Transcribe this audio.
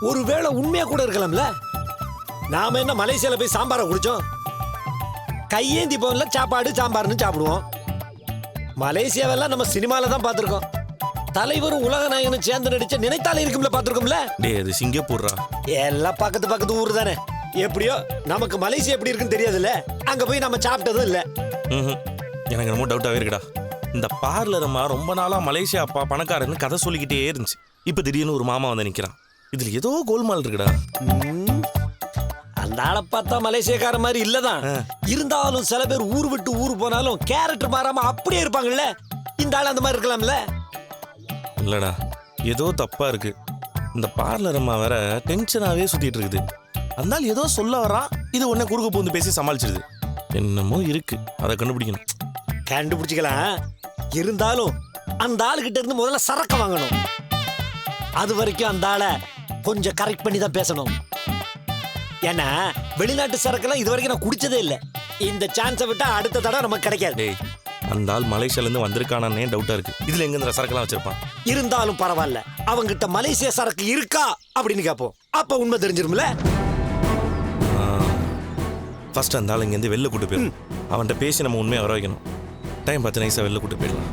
ஒருவேளை உண்மையா கூட இருக்கலாம்ல? நாம என்ன மலேசியால போய் சாம்பாரை குடிச்சோம்? கையேந்தி போன்ல சாப்பாடு சாம்பார்னு சாப்பிடுவோம். மலேசியாவெல்லாம் நம்ம சினிமால தான் பார்த்திருக்கோம். தலைவரும் உலக நாயகனும் சேர்ந்து நடிச்ச நினைத்தாலே இருக்கும்ல பார்த்திருக்கோம்ல? டேய் அது சிங்கப்பூர்ரா? எல்லாம் பக்கத்து பக்கத்து ஊர் தானே. எப்படியோ நமக்கு மலேசியா எப்படி இருக்குன்னு தெரியாதுல்ல? அங்க போய் நம்ம சாப்பிட்டதும் இல்ல. எனக்கு ரொம்ப டவுட்டாகவே இருக்குடா. இந்த பார்லர் அம்மா ரொம்ப நாளா மலேசியா அப்பா பணக்காரன்னு கதை சொல்லிக்கிட்டே இருந்துச்சு. இப்போ திடீர்னு ஒரு மாமா வந்து நிற்கிறான் இதில் ஏதோ கோல்மால் இருக்குடா. ம். அந்த ஆளை பார்த்தா மலேசியக்கார மாதிரி இல்லதான். இருந்தாலும் சில பேர் ஊர் விட்டு ஊர் போனாலும் கேரக்டர் மாறாம அப்படியே இருப்பாங்கல்ல? இந்த ஆள் அந்த மாதிரி இருக்கலாம்ல? இல்லடா ஏதோ தப்பா இருக்கு. இந்த பார்லர் அம்மா வேற டென்ஷனாகவே சுத்திட்டு இருக்குது. அதனால ஏதோ சொல்ல வரான் இது உடனே குறுக்க பூந்து பேசி சமாளிச்சிருது. என்னமோ இருக்கு அதை கண்டுபிடிக்கணும். கண்டுபிடிச்சிக்கலாம். இருந்தாலும் அந்த ஆளுகிட்ட இருந்து முதல்ல சரக்கு வாங்கணும். அது வரைக்கும் அந்த ஆளை கொஞ்சம் கரெக்ட் பண்ணி தான் பேசணும். ஏன்னா வெளிநாட்டு சரக்கெல்லாம் இது வரைக்கும் நான் குடிச்சதே இல்லை. இந்த சான்ஸை விட்டா அடுத்த தடவை நமக்கு கிடைக்காது. டேய் அந்த ஆள் மலேசியாலேருந்து வந்திருக்கானே டவுட்டா இருக்கு. இதுல எங்க இந்த சரக்கெல்லாம் வச்சிருப்பான்? இருந்தாலும் பரவாயில்ல. அவங்கிட்ட மலேசியா சரக்கு இருக்கா அப்படின்னு கேட்போம் அப்ப உண்மை தெரிஞ்சிரும்ல? ஃபர்ஸ்ட் அந்த ஆள் இங்கேருந்து வெளில கூட்டு போயிடும் அவன்கிட்ட பேசி நம்ம உண்மையை வர வைக்கணும் டைம் பார்த்து நைஸாக வெளில கூட்டு போயிடலாம்.